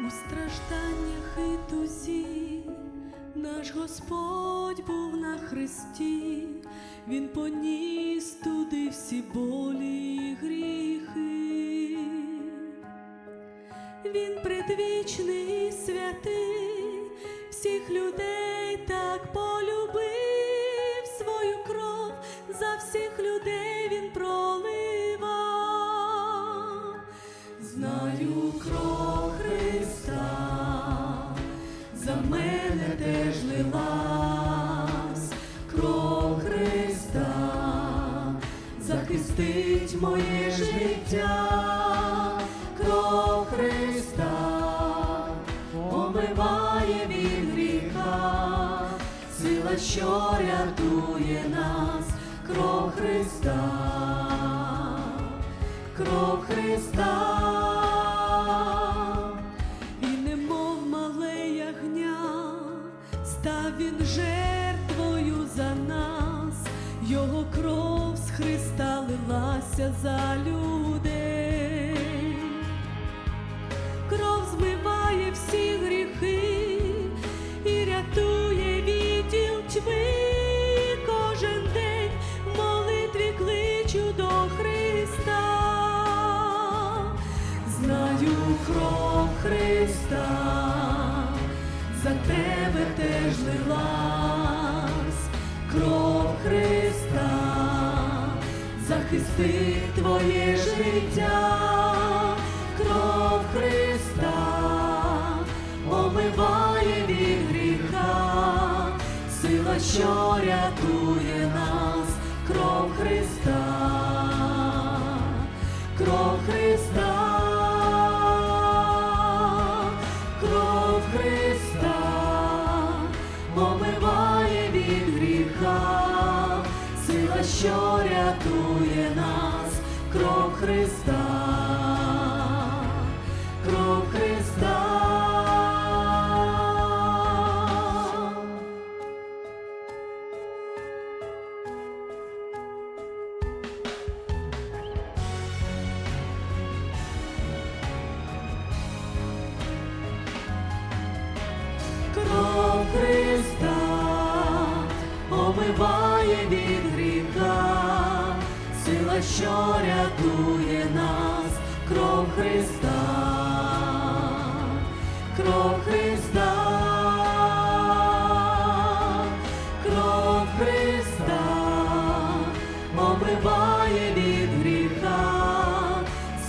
У стражданнях і тузі наш Господь був на хресті, Він поніс туди всі болі і гріхи. Він предвічний і святий, всіх людей так полюбив свою кров, за всіх людей він проливав. Знаю кров моє життя, кров Христа, омиває від гріха, сила, що рятує нас, кров Христа кров Христа, став він жертвою за нас, його кров з Христа лилася за людей, кров змиває всі гріхи і рятує відділ тьми. Кожен день в молитві кличу до Христа, знаю кров Христа, за тебе теж лилась, кров Христа, захистить твоє життя, кров Христа, що рятує нас, кров Христа, що рятує нас, кров Христа, кров Христа, кров Христа. Омиває від гріха,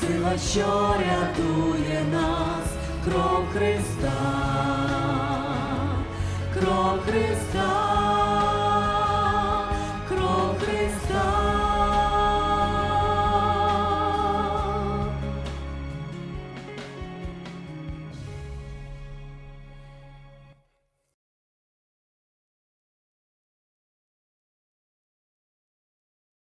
сила, що рятує нас, кров Христа, кров Христа.